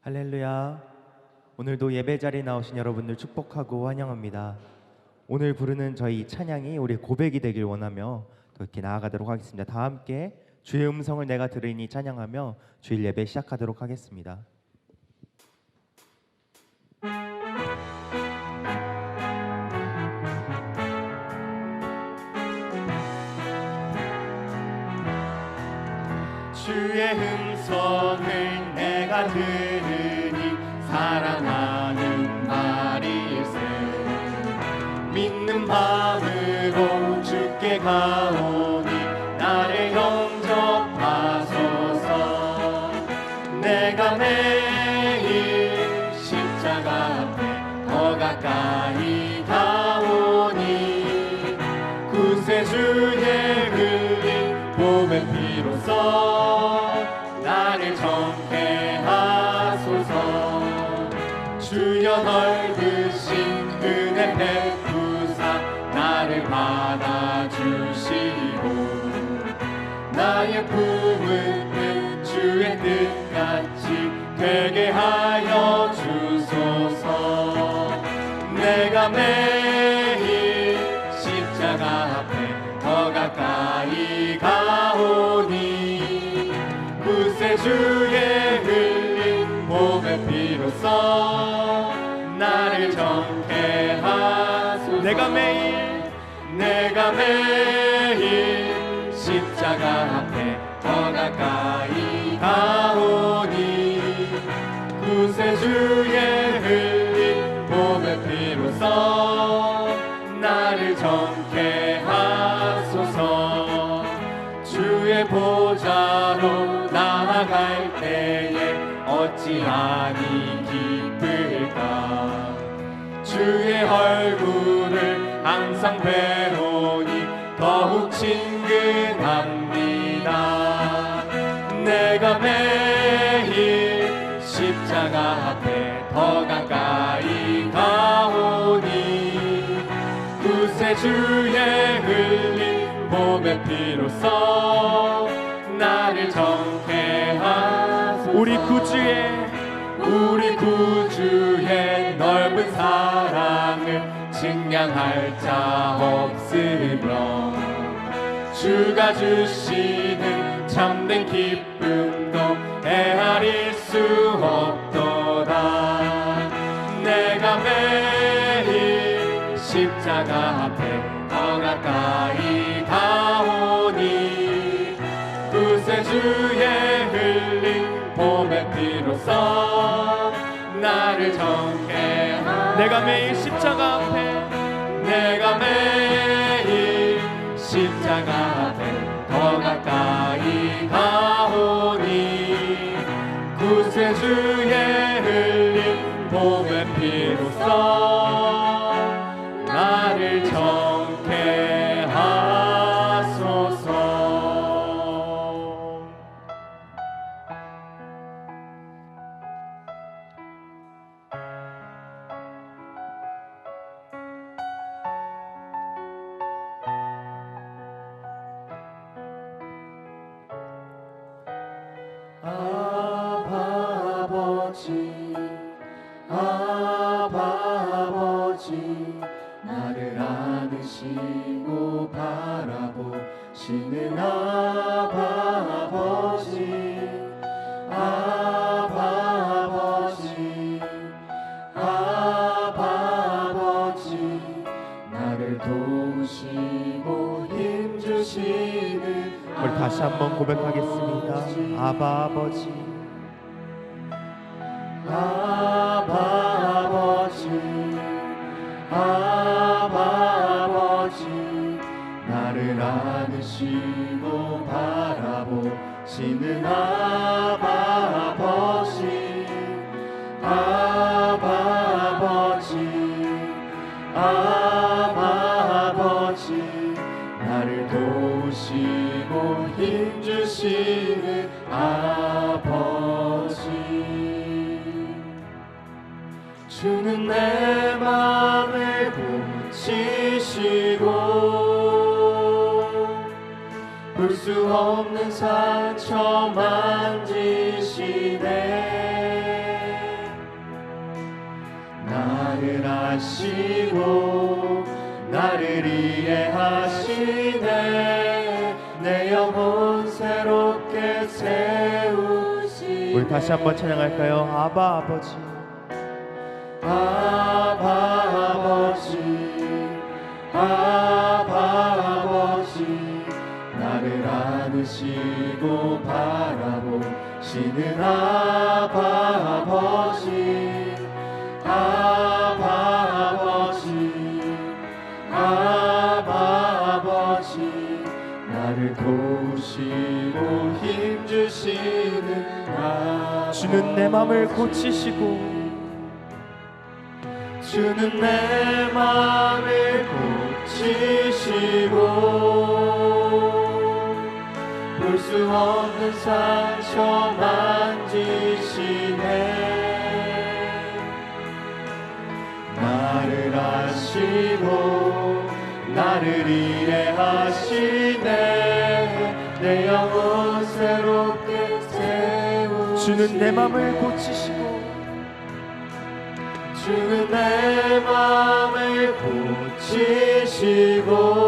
할렐루야. 오늘도 예배 자리에 나오신 여러분들 축복하고 환영합니다. 오늘 부르는 저희 찬양이 우리 고백이 되길 원하며 또 이렇게 나아가도록 하겠습니다. 다 함께 주의 음성을 내가 들으니 찬양하며 주일 예배 시작하도록 하겠습니다. 주의 음성을 내가 들 마음으로 주께 가오니 나를 영접하소서. 내가 매일 십자가 앞에 더 가까이 가오니 구세주의 흘린 봄의 피로써 나를 정케하소서. 주여 넓 나의 품은 주의 뜻같이 되게 하여 주소서. 내가 매일 십자가 앞에 더 가까이 가오니 구세주의 흘린 몸의 피로써 나를 정케 하소서. 내가 매일 내가 매일 십자가 앞에 더 가까이 가오니 구세주의 흘린 몸의 피로써 나를 정케 하소서. 주의 보좌로 나아갈 때에 어찌하니 기쁠까? 주의 얼굴을 항상 배우니 더욱 친 십자가 앞에 더 가까이 가오니 구세주의 흘린 몸의 피로써 나를 정케 하소서. 우리 구주의 우리 구주의 넓은 사랑을 증량할 자 없으며 주가 주시는 참된 기쁨도 헤아릴 수 없도다. 내가 매일 십자가 앞에 더 가까이 가오니 구세주의 흘린 봄의 피로써 나를 하소서 내가 매일 십자가 앞에 내가 매일 구세주의 흘린 봄의 피로써 아버지 아버지 나를 안으시고 바라보시는 아버지 아버지 아버지 나를 도우시고 힘주시는 우리 다시 한번 고백하겠습니다. 아버지 아버지 아버지 나를 안으시고 바라보시는 아 없는 상처 만지시네. 나를 아시고 나를 이해하시네. 내 영혼 새롭게 세우시네. 우리 다시 한번 찬양할까요? 아바 아버지. 아 안으시고 바라보시는 아바 아버지 아바 아버지 아바 아버지 나를 도우시고 힘주시는 아버지. 주는 내 맘을 고치시고 주는 내 맘을 고치시고 볼 수 없는 상처 만지시네. 나를 아시고 나를 이해 하시네. 내 영혼 새롭게 세우시네. 주는 내 맘을 고치시고 주는 내 맘을 고치시고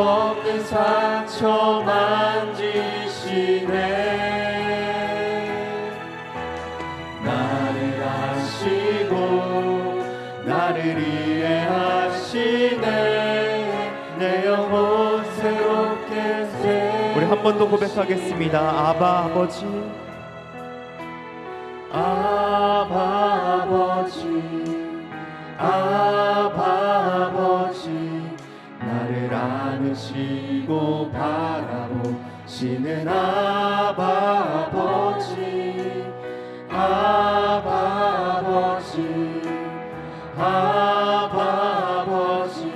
없는 상처 만지시네. 나를 아시고 나를 이해하시네. 내 영혼 새롭게 세 우리 한 번 더 고백하겠습니다. 아바 아버지. 아바 아버지. 아바 안으시고 바라보시는 아바 아버지 아바 아버지 아바 아버지.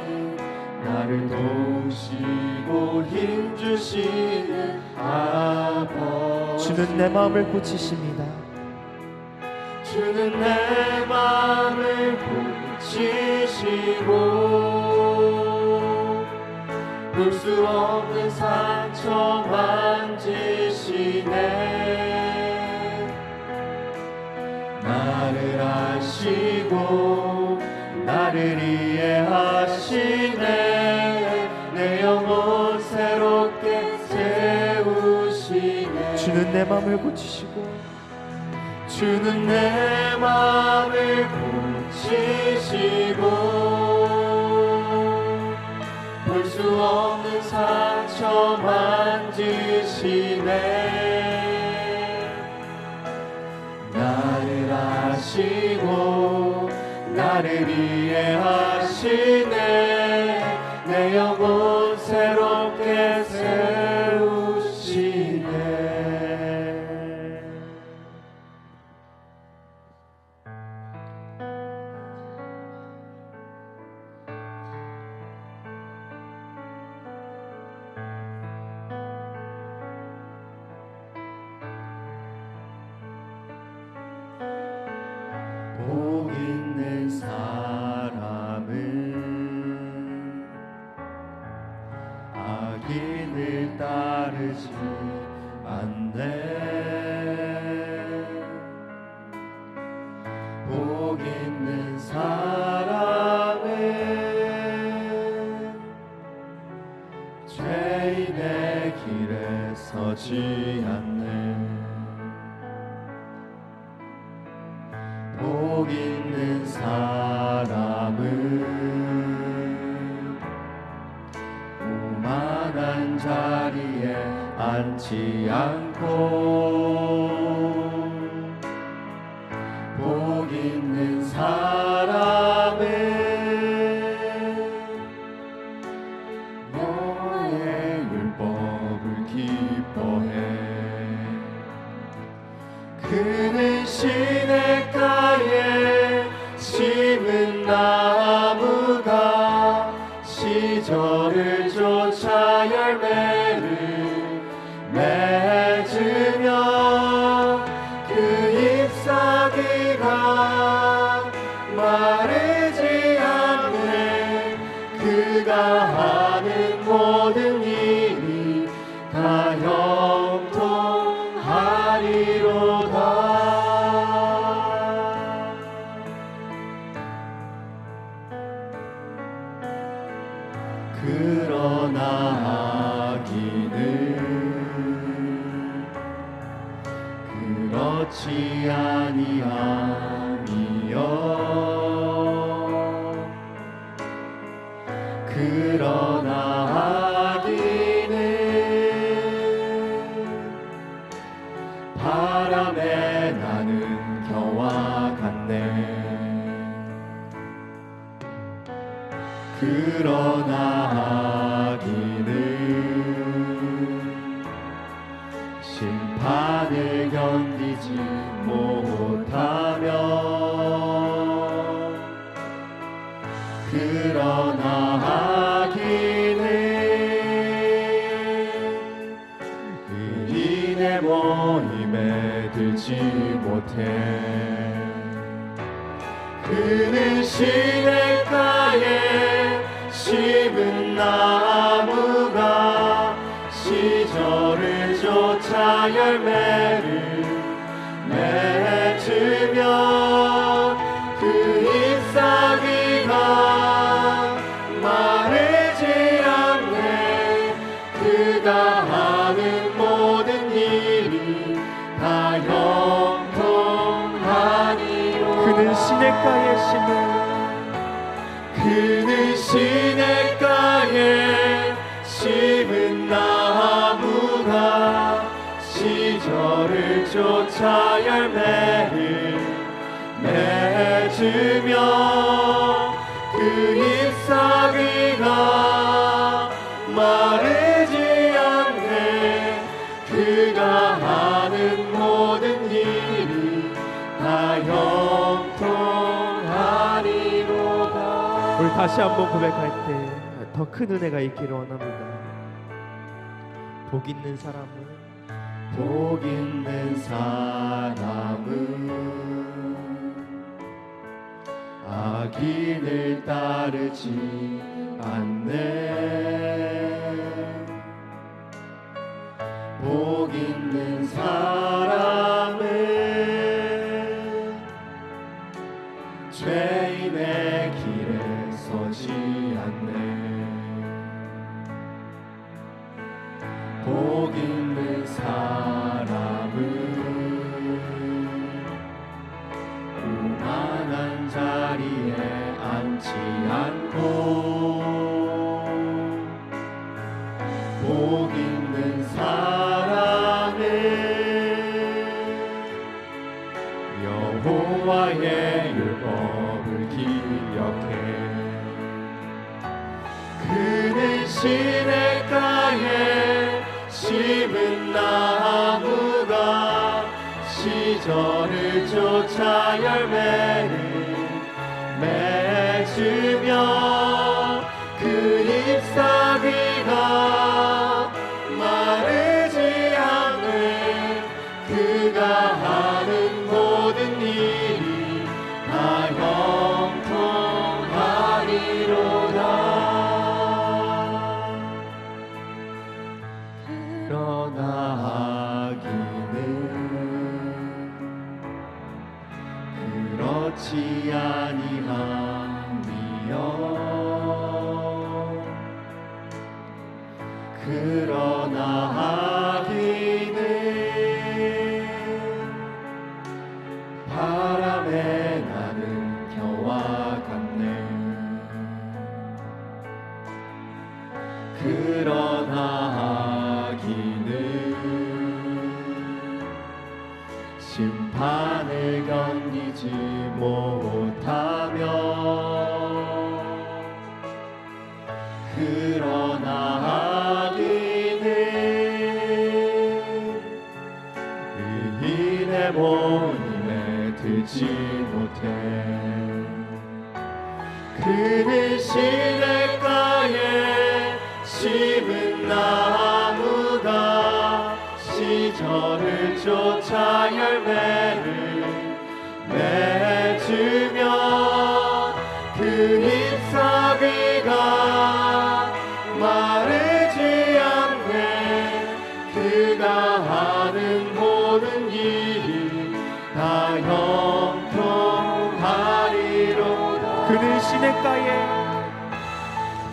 나를 도우시고 힘주시는 아버지. 주는 내 마음을 고치십니다. 주는 내 마음을 고치시고 볼 수 없는 상처 만지시네. 나를 아시고 나를 이해하시네. 내 영혼 새롭게 세우시네. 주는 내 마음을 고치시고 주는 내 마음을 고치시고 수 없는 상처 만지시네. 나를 아시고 나를 이해하시네 서지 않네. 복 있는 사람은 오만한 자리에 앉지 않고 바람에 나는 겨와 같네. 그러나 못해 그는 시냇가에 심은 나무가 시절을 쫓아 열매를 맺으며 시냇가에 심은 그는 시냇가에 심은 나무가 시절을 쫓아 열매를 맺으며 다시 한번 고백할 때 더 큰 은혜가 있기를 원합니다. 복 있는 사람은 복 있는 사람은 악인을 따르지 않네 복 있는 사람 복 있는 사람은 오만한 자리에 앉지 않고 시절을 쫓아 열매를 심판을 견디지 못하며 그러나 아기는 의인의 모임에 들지 못해. 그는 시 시절을 쫓아 열매를 맺으며 그 잎사귀가 마르지 않네. 그가 하는 모든 일이 다 형통하리로다 그는 시냇가에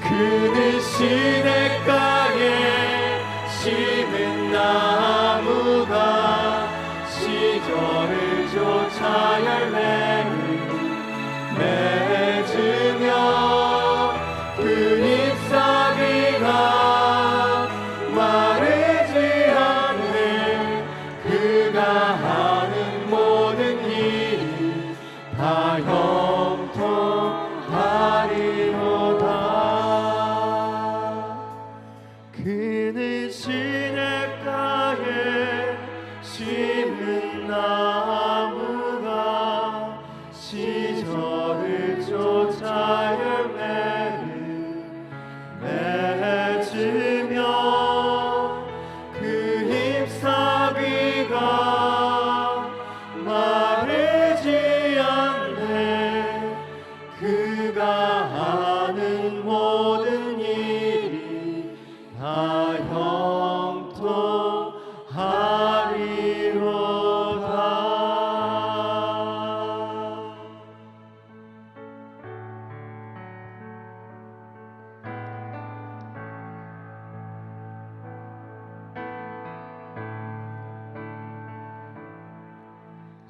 그는 시냇가에 쫓아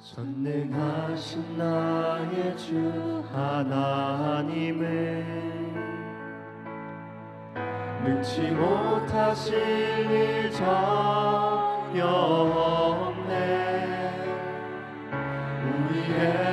전능하신 나의 주 하나님을 능치 못하실 일 전혀 없네. 우리의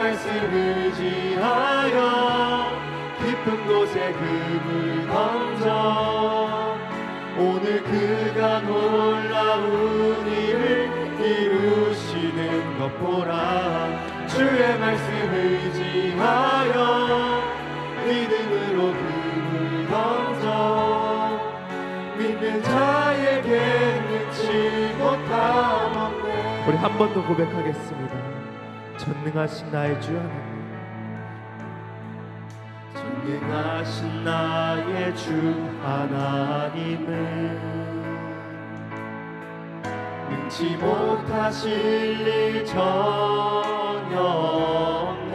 말씀 의지하여 깊은 곳에 금을 던져 오늘 그가 놀라운 일을 이루시는 것 보라 주의 말씀 의지하여 믿음으로 금을 던져 믿는 자에게 능치 못함 없네 우리 한 번 더 고백하겠습니다. 전능하신 나의 주 하나님. 전능하신 나의 주 하나님을 능치 못하실 일 전혀 없네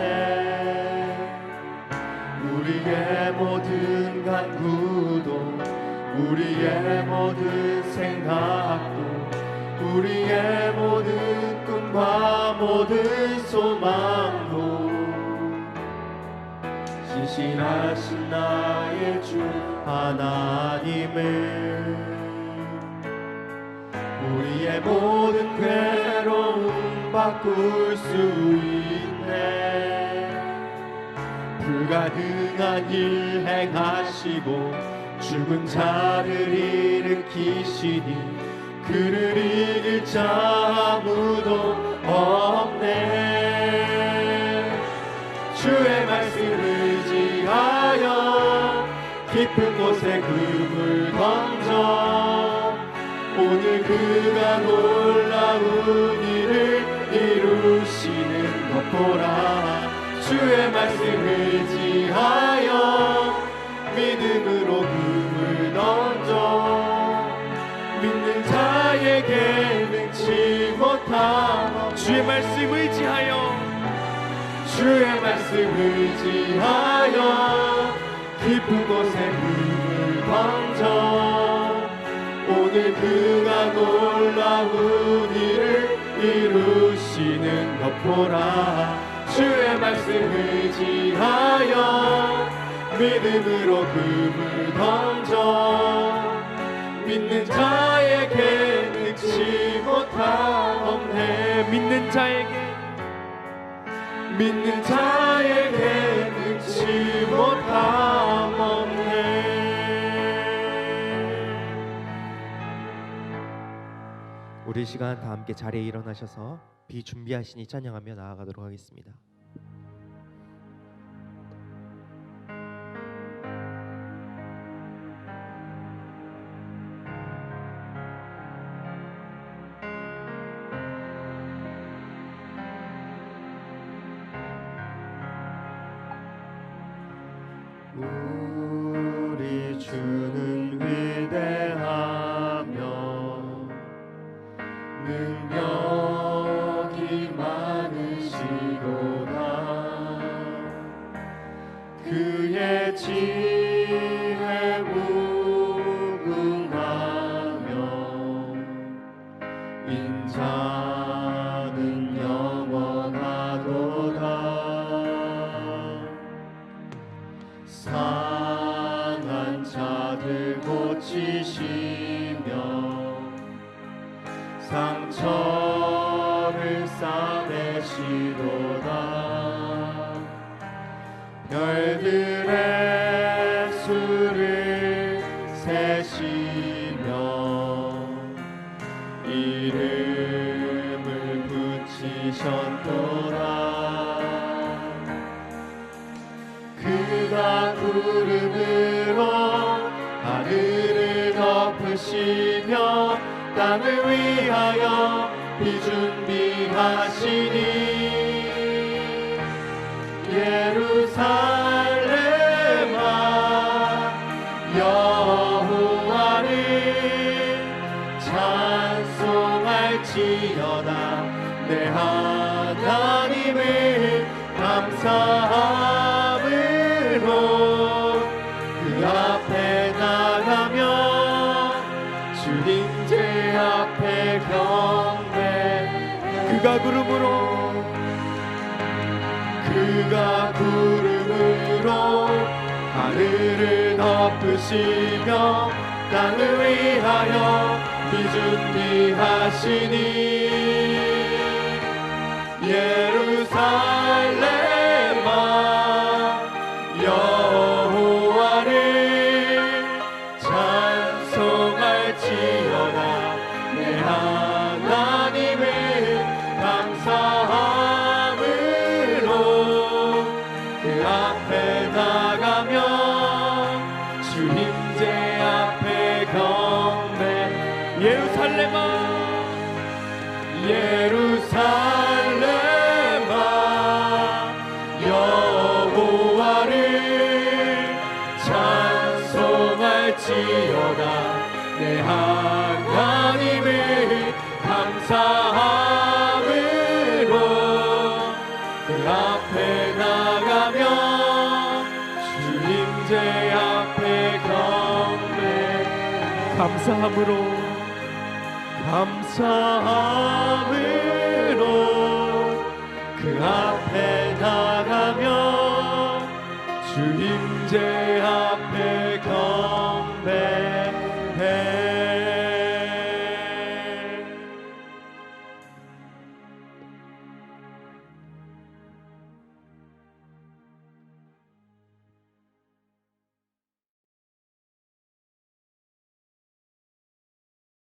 우리의 모든 간구도 우리의 모든 생각도 우리의 모든 꿈과 모든 소망도 신실하신 나의 주 하나님을 우리의 모든 괴로움 바꿀 수 있네. 불가능한 일 행하시고 죽은 자를 일으키시니 그를 이길 자 아무도 없네. 주의 말씀을 의지하여 깊은 곳에 금을 던져 오늘 그가 놀라운 일을 이루시는 것 보라. 주의 말씀을 의지하여 믿음으로 금을 던져 자에게 능치 못함 주의 말씀 의지하여. 주의 말씀 의지하여. 깊은 곳에 금을 던져. 오늘 그가 놀라운 일을 이루시는 것 보라. 주의 말씀 의지하여. 믿음으로 금을 던져. 믿는 자에게 없네 믿는 자에게 믿는 자에게 능치 못함 없네 우리 이 시간 다 함께 자리에 일어나셔서 비준비하시니 찬양하며 나아가도록 하겠습니다. 인자 땅을 위하여 비준비하시니 예루살렘아 여호와를 찬송할지어다. 내 하나님을 감사 덮으시며 땅을 위하여 비준비하시니 예루살렘 감사함으로 그 앞에 나가며 주님 제 앞에 경배 감사함으로 감사함으로 그 앞에 나가며 주님 제